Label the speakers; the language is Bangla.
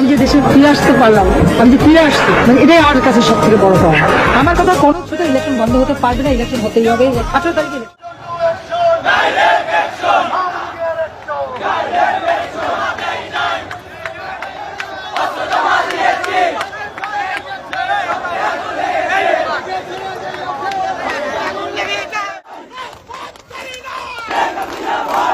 Speaker 1: আমি যে দেশে ফিরে আসতে পারলাম আমি যে ফিরে আসছি মানে এটাই আমার কাছে সব থেকে বড় পাওয়া আমার কথা কোনো ছোট ইলেকশন বন্ধ হতে পারবে না ইলেকশন হতেই হবে আঠারো তারিখে Yeah.